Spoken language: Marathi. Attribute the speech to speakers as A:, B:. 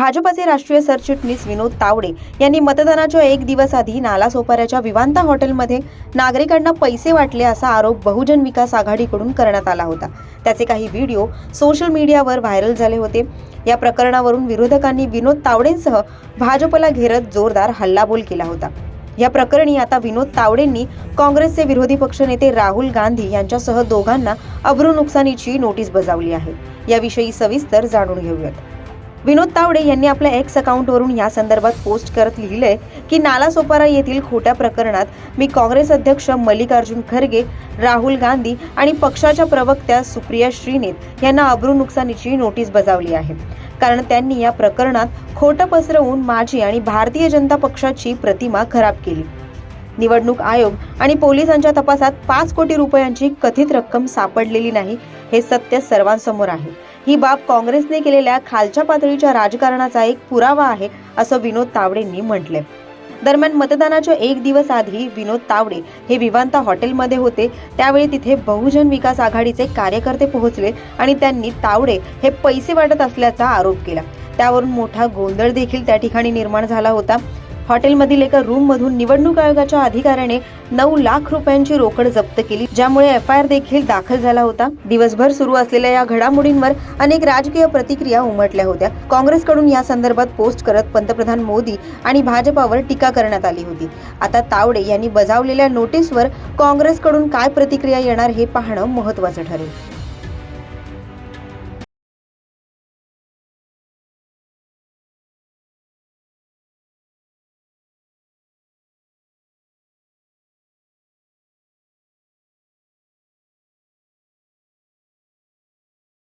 A: भाजपचे राष्ट्रीय सरचिटणीस विनोद तावडे यांनी मतदानाच्या एक दिवस आधी नालासोपाऱ्याच्या विवांता हॉटेलमध्ये नागरिकांना पैसे वाटले असा आरोप बहुजन विकास आघाडीकडून करण्यात आला होता. त्याचे काही व्हिडिओ सोशल मीडियावर व्हायरल झाले होते. या प्रकरणावरून विरोधकांनी विनोद तावडेंसह भाजपला घेरत जोरदार हल्लाबोल केला होता. या प्रकरणी आता विनोद तावडेंनी काँग्रेसचे विरोधी पक्षनेते राहुल गांधी यांच्यासह दोघांना अब्रू नुकसानीची नोटीस बजावली आहे. याविषयी सविस्तर जाणून घेऊयात. विनोद तावडे यांनी आपल्या एक्स अकाउंटवरून या संदर्भात पोस्ट करत लिहिलंय की नालासोपारा येथील खोट्या प्रकरणात मी काँग्रेस अध्यक्ष मल्लिकार्जुन खरगे राहुल गांधी आणि पक्षाच्या प्रवक्त्या सुप्रिया श्रीनेत यांना अब्रू नुकसानीची नोटीस बजावली आहे. कारण त्यांनी या प्रकरणात खोटं पसरवून माझी आणि भारतीय जनता पक्षाची प्रतिमा खराब केली. निवडणूक आयोग आणि पोलिसांच्या तपासात पाच कोटी रुपयांची कथित रक्कम सापडलेली नाही हे सत्य सर्वांसमोर आहे. ही बाब काँग्रेसने केलेल्या खालच्या पातळीच्या राजकारणाचा एक पुरावा आहे असं विनोद तावडेंनी म्हटलंय. दरम्यान मतदानाच्या एक दिवस आधी विनोद तावडे हे विवांता हॉटेलमध्ये होते. त्यावेळी तिथे बहुजन विकास आघाडीचे कार्यकर्ते पोहोचले आणि त्यांनी तावडे हे पैसे वाटत असल्याचा आरोप केला. त्यावरून मोठा गोंधळ देखील त्या ठिकाणी निर्माण झाला होता. हॉटेलमधील एका रूममधून निवडणूक आयोगाच्या अधिकाऱ्याने नऊ लाख रुपयांची रोकड जप्त केली ज्यामुळे एफ आय आर देखील दाखल झाला होता. दिवसभर सुरू असलेल्या या घडामोडींवर अनेक राजकीय प्रतिक्रिया उमटल्या होत्या. काँग्रेसकडून या संदर्भात पोस्ट करत पंतप्रधान मोदी आणि भाजपावर टीका करण्यात आली होती. आता तावडे यांनी बजावलेल्या नोटीसवर काँग्रेसकडून काय प्रतिक्रिया येणार हे पाहणं महत्त्वाचं ठरेल.